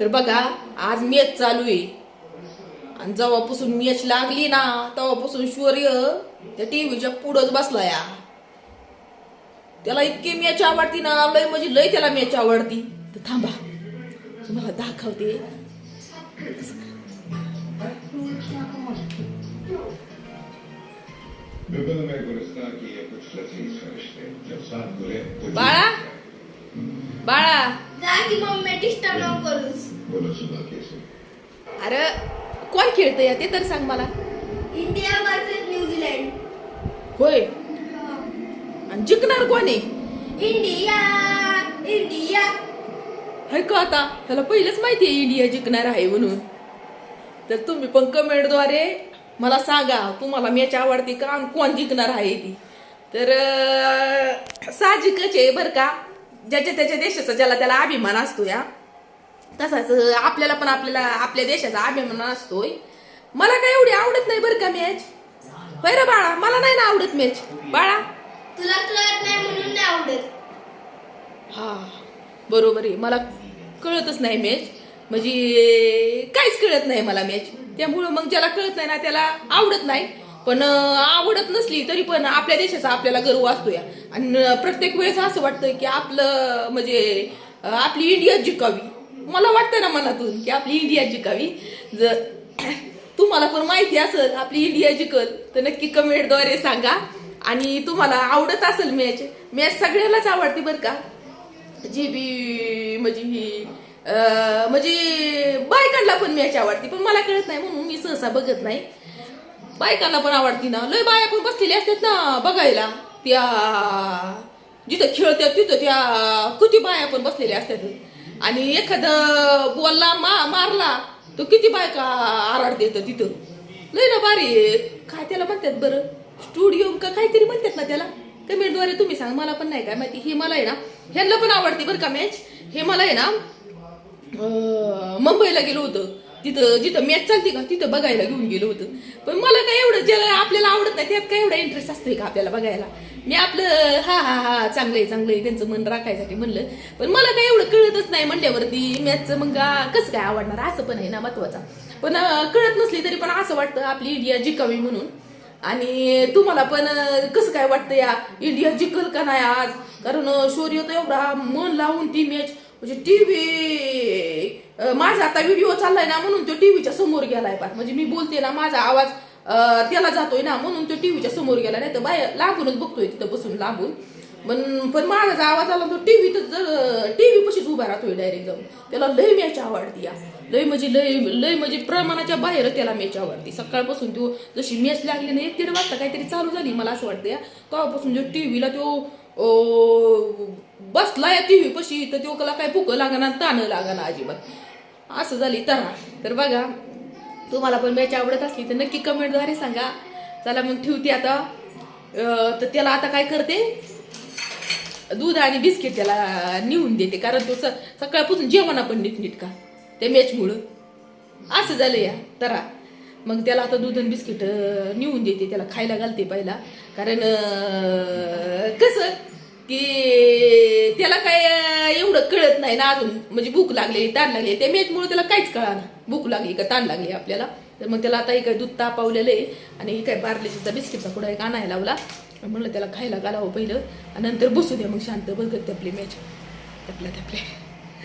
तर बघा आज मॅच चालू आहे. आणि जेव्हापासून मॅच लागली ना तेव्हापासून शौर्य त्या टीव्हीच्या पुढंच बसला या. त्याला इतकी मॅच आवडती ना लय म्हणजे लय त्याला मॅच आवडती. तर थांबा तुम्हाला दाखवते. बाळा? बाळा? अरे कोण खेळतंय या ते तर सांग मला. इंडिया वर्सेस न्यूझीलंड होय. आणि जिंकणार कोण आहे? India India. हाय का आता? ह्याला पहिलेच माहिती आहे इंडिया जिंकणार आहे म्हणून. तर तुम्ही पण कमेंटद्वारे मला सांगा तुम्हाला मॅच आवडते का आणि कोण जिंकणार आहे ती? तर साहजिकच आहे बरं का. ज्याच्या त्याच्या देशाचा ज्याला त्याला अभिमान असतो या. तसाच आपल्याला पण आपल्याला आपल्या देशाचा अभिमान असतोय. मला काय एवढी आवडत नाही बरं का मॅच होय रे बाळा मला नाही ना आवडत मॅच बाळा. तुला कळत नाही म्हणून नाही आवडत. हा बरोबर आहे. मला कळतच नाही मॅच म्हणजे काहीच कळत नाही मला मॅच त्यामुळं मग ज्याला कळत नाही ना त्याला आवडत नाही. पण आवडत नसली तरी पण आपल्या देशाचा आपल्याला गर्व असतो या आणि प्रत्येक वेळेस असं वाटतं की आपलं म्हणजे आपली इंडिया जिंकावी. मला वाटतं ना मनातून की आपली इंडिया जिंकावी. जर तुम्हाला पण माहिती असेल आपली इंडिया जिंकल तर नक्की कमेंटद्वारे सांगा. आणि तुम्हाला आवडत असेल मॅच मॅच सगळ्यालाच आवडते बरं का. जी बी म्हणजे ही म्हणजे बायकांना पण मॅच आवडते पण मला कळत नाही म्हणून मी सहसा बघत नाही. बायकांना पण आवडती ना. लय बाया पण बसलेल्या असतात ना बघायला. त्या जिथं खेळतात तिथं त्या किती बाया पण बसलेल्या असतात. आणि एखादं बोलला मा मारला तो किती बायका आराड देतं तिथं. लय ना भारी काय त्याला म्हणतात बरं? स्टुडिओ का काहीतरी म्हणतात ना त्याला? कमेंटद्वारे तुम्ही सांग. मला पण नाही काय माहिती. हे मला आहे ना ह्यांना पण आवडते बरं का मॅच हे मला आहे ना मुंबईला गेलो होतो. तिथं जिथं मॅच चालते का तिथं बघायला घेऊन गेलो होतं. पण मला काय एवढं ज्याला आपल्याला आवडत नाही त्यात काय एवढा इंटरेस्ट असतोय का आपल्याला बघायला? मी आपलं हा हा हा चांगलंय चांगलंय त्यांचं मन राखायसाठी म्हणलं. पण मला काय एवढं कळतच नाही म्हणल्यावरती मॅथचं मग कसं काय आवडणार? असं पण आहे ना महत्त्वाचा. पण कळत नसली तरी पण असं वाटतं आपली इंडिया जिंकावी म्हणून. आणि तुम्हाला पण कसं काय वाटतं या इंडिया जिंकल का नाही आज? कारण शौर्य तर एवढा मन लावून ती मॅच म्हणजे टीव्ही माझा आता व्हिडिओ चाललाय ना म्हणून तो टीव्हीच्या समोर गेलाय पार. म्हणजे मी बोलते ना माझा आवाज त्याला जातोय ना म्हणून तो टीव्हीच्या समोर गेला नाही तर बाय लांबूनच बघतोय तिथं बसून लांबून. पण पण माझा आवाज आला तो टीव्हीतच जर टीव्ही पशीच उभा राहतोय डायरेक्ट जाऊन. त्याला लय मॅच आवडती या. लय म्हणजे लय लय म्हणजे प्रमाणाच्या बाहेर त्याला मॅच आवडते. सकाळपासून तो जशी मॅच लागली ना एक दीड वाजता काहीतरी चालू झाली मला असं वाटतं या. तेव्हापासून जो टीव्हीला तो बसला या टीव्ही पशी तर तो कला काय भुकं लागणार ताणं लागणार अजिबात. असं झाली तर तर बघा तुम्हाला पण मॅच आवडत असली तर नक्की कमेंटद्वारे सांगा. चला मग ठेवते आता. तर त्याला आता काय करते? दूध आणि बिस्किट त्याला नेऊन देते. कारण तो सकाळपासून जेवणा पण नीट नीट का? त्या मॅचमुळं असं झालं या. तरा. मग त्याला आता दूध आणि बिस्किट निवून नेऊन देते. त्याला खायला घालते पहिला. कारण कसं की त्याला काय एवढं कळत नाही ना अजून. म्हणजे भूक लागली ताण लागली त्या मॅचमुळे त्याला काहीच कळाना. भूक लागली का ताण लागली आपल्याला. तर मग त्याला आता काय दूध तापावलेलं आहे आणि हे काय बार्लेचा बिस्किटचा पुढा एक आणायला लावला. म्हणलं त्याला खायला घालावं पहिलं. आणि नंतर बसू द्या मग शांत. बघत आपली मॅच तपल्या तपल्या